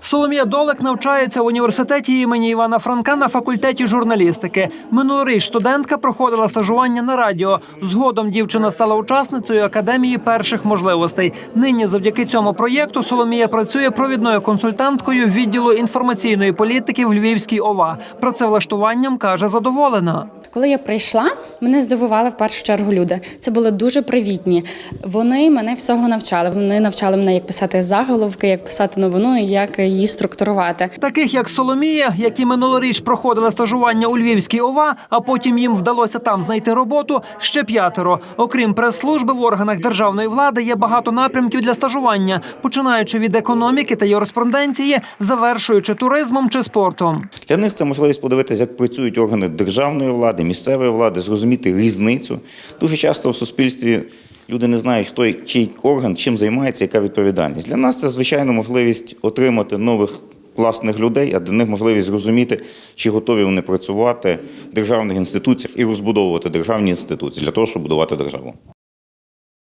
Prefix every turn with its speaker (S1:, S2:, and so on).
S1: Соломія Долик навчається в університеті імені Івана Франка на факультеті журналістики. Минулоріч студентка проходила стажування на радіо. Згодом дівчина стала учасницею академії перших можливостей. Нині, завдяки цьому проєкту, Соломія працює провідною консультанткою відділу інформаційної політики в Львівській ОВА. Працевлаштуванням каже задоволена.
S2: Коли я прийшла, мене здивували в першу чергу люди. Це були дуже привітні. Вони мене всього навчали. Вони навчали мене, як писати заголовки, як писати новину і як її структурувати.
S1: Таких як Соломія, які минулоріч проходили стажування у Львівській ОВА, а потім їм вдалося там знайти роботу. Ще п'ятеро. Окрім прес-служби в органах державної влади є багато напрямків для стажування, починаючи від економіки та юриспруденції, завершуючи туризмом чи спортом.
S3: Для них це можливість подивитися, як працюють органи державної влади, місцевої влади, зрозуміти різницю. Дуже часто в суспільстві люди не знають, хто чий орган, чим займається, яка відповідальність. Для нас це звичайно можливість отримати нових класних людей, а для них можливість зрозуміти, чи готові вони працювати в державних інституціях і розбудовувати державні інституції для того, щоб будувати державу.